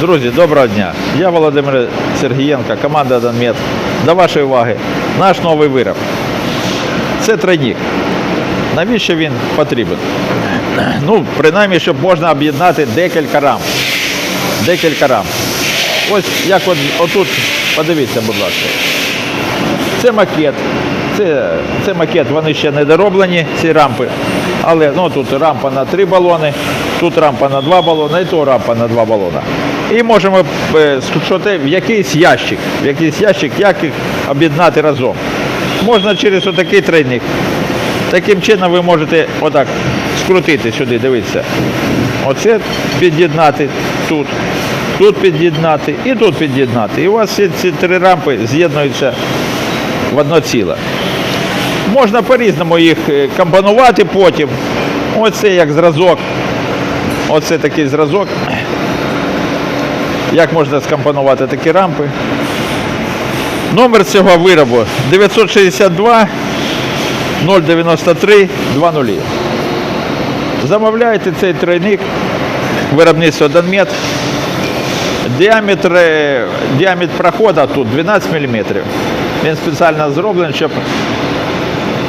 Друзі, доброго дня. Я Володимир Сергієнко, команда Донмет. До вашої уваги наш новий вироб. Це тройник. Навіщо він потрібен? Ну, принаймні, щоб можна об'єднати декілька рам. Декілька рам. Ось як от, отут, подивіться, будь ласка. Це макет. Це, це макет, вони ще не дороблені, ці рампи. Але ну, тут рампа на три балони, тут рампа на два балони, і то рампа на два балони. І можемо е, в якийсь ящик, в якийсь ящик, як їх об'єднати разом. Можна через отакий тройник. Таким чином ви можете отак скрутити сюди, дивіться. Оце під'єднати тут, тут під'єднати і тут під'єднати. І у вас всі ці три рампи з'єднуються в одно ціле. Можна по-різному їх е, компонувати потім. Оце як зразок. Оце такий зразок. Як можна скомпонувати такі рампи? Номер цього виробу 962 093 20. Замовляйте цей тройник виробництво Донмет. Діаметр, діаметр проходу тут 12 мм. Він спеціально зроблений, щоб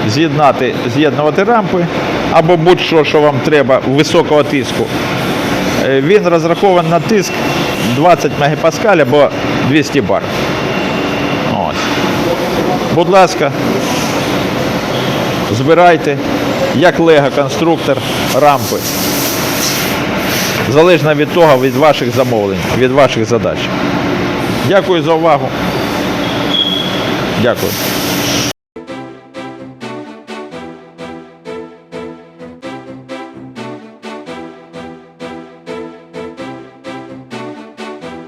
з'єднати, з'єднувати рампи або будь-що, що вам треба високого тиску. Е, Він розрахований на тиск 20 мегапаскаль або 200 бар. Ось. Будь ласка, збирайте, як лего-конструктор рампи. Залежно від того, від ваших замовлень, від ваших задач. Дякую за увагу. Дякую.